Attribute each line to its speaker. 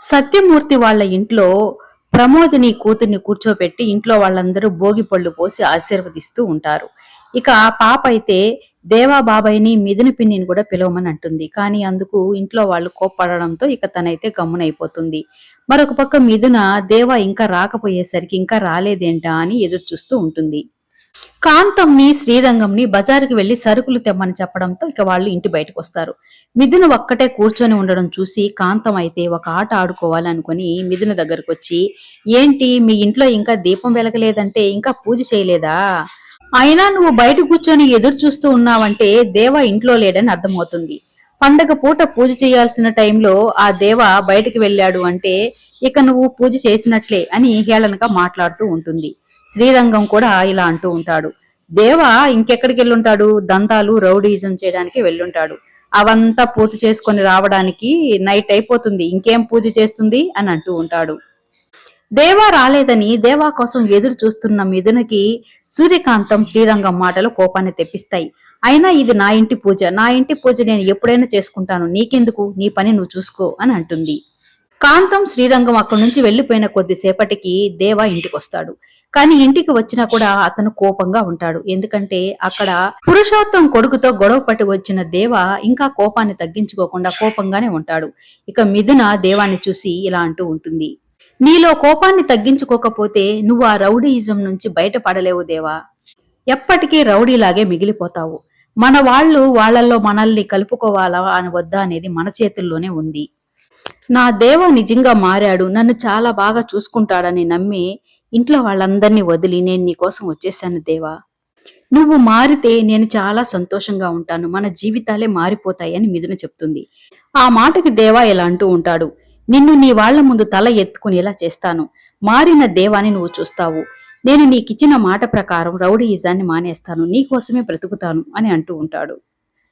Speaker 1: సత్యమూర్తి వాళ్ళ ఇంట్లో ప్రమోదిని కూతుర్ని కూర్చోబెట్టి ఇంట్లో వాళ్ళందరూ భోగి పళ్ళు పోసి ఆశీర్వదిస్తూ ఉంటారు. ఇక ఆ పాప అయితే దేవా బాబాయిని మిథున పిన్నిని కూడా పిలవమని అంటుంది. కానీ అందుకు ఇంట్లో వాళ్ళు కోప్పడడంతో ఇక తనైతే గమ్మునైపోతుంది. మరొక పక్క మిథున దేవా ఇంకా రాకపోయేసరికి ఇంకా రాలేదేంటా అని ఎదురు చూస్తూ ఉంటుంది. కాంతంని శ్రీరంగంని బజారుకి వెళ్ళి సరుకులు తెమ్మని చెప్పడంతో ఇక వాళ్ళు ఇంటి బయటకు వస్తారు. మిథున ఒక్కటే కూర్చొని ఉండడం చూసి కాంతం అయితే ఒక ఆట ఆడుకోవాలనుకుని మిథున దగ్గరకు వచ్చి ఏంటి మీ ఇంట్లో ఇంకా దీపం వెలగలేదంటే ఇంకా పూజ చేయలేదా? అయినా నువ్వు బయట కూర్చొని ఎదురు చూస్తూ ఉన్నావంటే దేవ ఇంట్లో లేడని అర్థమవుతుంది. పండగ పూట పూజ చేయాల్సిన టైంలో ఆ దేవ బయటకు వెళ్ళాడు అంటే ఇక నువ్వు పూజ చేసినట్లే అని హేళనగా మాట్లాడుతూ ఉంటుంది. శ్రీరంగం కూడా ఇలా అంటూ ఉంటాడు. దేవ ఇంకెక్కడికి వెళ్ళుంటాడు? దంతాలు రౌడీజం చేయడానికి వెళ్ళుంటాడు. అవంతా పూర్తి చేసుకొని రావడానికి నైట్ అయిపోతుంది. ఇంకేం పూజ చేస్తుంది? అని అంటూ ఉంటాడు. దేవా రాలేదని దేవా కోసం ఎదురు చూస్తున్న మిథునకి సూర్యకాంతం శ్రీరంగం మాటలు కోపాన్ని తెప్పిస్తాయి. అయినా ఇది నా ఇంటి పూజ. నా ఇంటి పూజ నేను ఎప్పుడైనా చేసుకుంటాను. నీకెందుకు? నీ పని నువ్వు చూసుకో అని అంటుంది. కాంతం శ్రీరంగం అక్కడి నుంచి వెళ్ళిపోయిన కొద్దిసేపటికి దేవా ఇంటికి వస్తాడు కానీ ఇంటికి వచ్చినా కూడా అతను కోపంగా ఉంటాడు. ఎందుకంటే అక్కడ పురుషోత్తం కొడుకుతో గొడవ పట్టి వచ్చిన దేవ ఇంకా కోపాన్ని తగ్గించుకోకుండా కోపంగానే ఉంటాడు. ఇక మిథున దేవాన్ని చూసి ఇలా అంటూ ఉంటుంది. నీలో కోపాన్ని తగ్గించుకోకపోతే నువ్వు ఆ రౌడీయిజం నుంచి బయటపడలేవు దేవా. ఎప్పటికీ రౌడీలాగే మిగిలిపోతావు. మన వాళ్ళు వాళ్ళల్లో మనల్ని కలుపుకోవాలా అని వద్దా అనేది మన చేతుల్లోనే ఉంది. నా దేవ నిజంగా మారాడు. నన్ను చాలా బాగా చూసుకుంటాడని నమ్మి ఇంట్లో వాళ్ళందరినీ వదిలి నేను నీకోసం వచ్చేసాను దేవా. నువ్వు మారితే నేను చాలా సంతోషంగా ఉంటాను. మన జీవితాలే మారిపోతాయని మిథున చెప్తుంది. ఆ మాటకి దేవా ఇలా అంటూ ఉంటాడు. నిన్ను నీ వాళ్ళ ముందు తల ఎత్తుకునేలా చేస్తాను. మారిన దేవాని నువ్వు చూస్తావు. నేను నీకిచ్చిన మాట ప్రకారం రౌడీయిజాన్ని మానేస్తాను. నీకోసమే బ్రతుకుతాను అని అంటూ ఉంటాడు.